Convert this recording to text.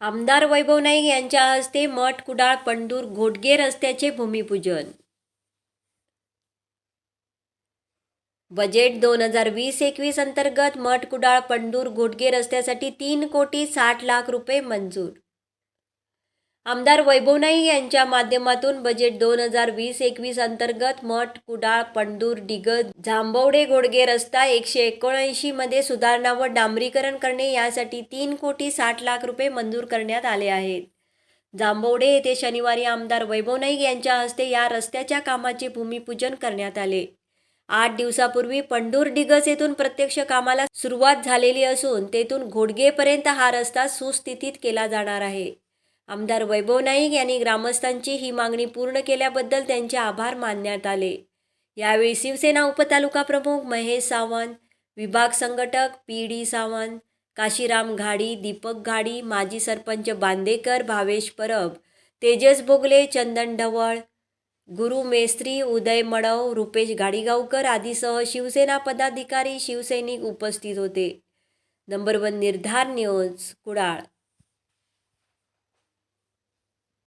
आमदार वैभव नाईक यांच्या हस्ते मठ कुडाळ पंढूर घोटगे रस्त्याचे भूमिपूजन. बजेट दोन हजार वीस एकवीस अंतर्गत मठ कुडाळ पंढूर घोटगे रस्त्यासाठी तीन कोटी साठ लाख रुपये मंजूर. आमदार वैभव नाईक यांच्या माध्यमातून बजेट दोन हजार वीस एकवीस अंतर्गत मठ कुडाळ पंढूर डिगत जांभवडे घोडगे रस्ता एकशे एकोणऐंशी मध्ये सुधारणा व डांबरीकरण करणे यासाठी तीन कोटी साठ लाख रुपये मंजूर करण्यात आले आहेत. जांभवडे येथे शनिवारी आमदार वैभव नाईक यांच्या हस्ते या रस्त्याच्या कामाचे भूमिपूजन करण्यात आले. आठ दिवसापूर्वी पंढूर डिगस येथून प्रत्यक्ष कामाला सुरुवात झालेली असून तेथून घोडगेपर्यंत हा रस्ता सुस्थितीत केला जाणार आहे. आमदार वैभव नाईक यांनी ग्रामस्थांची ही मागणी पूर्ण केल्याबद्दल त्यांचे आभार मानण्यात आले. यावेळी शिवसेना उपतालुका प्रमुख महेश सावंत विभाग संघटक पी डी सावंत काशीराम घाडी दीपक घाडी माजी सरपंच बांदेकर भावेश परब तेजस बोगले चंदन ढवळ गुरु मेस्त्री उदय मडव रुपेश गाडीगावकर आदीसह शिवसेना पदाधिकारी शिवसैनिक उपस्थित होते. Number one Nirdhar news Kudal.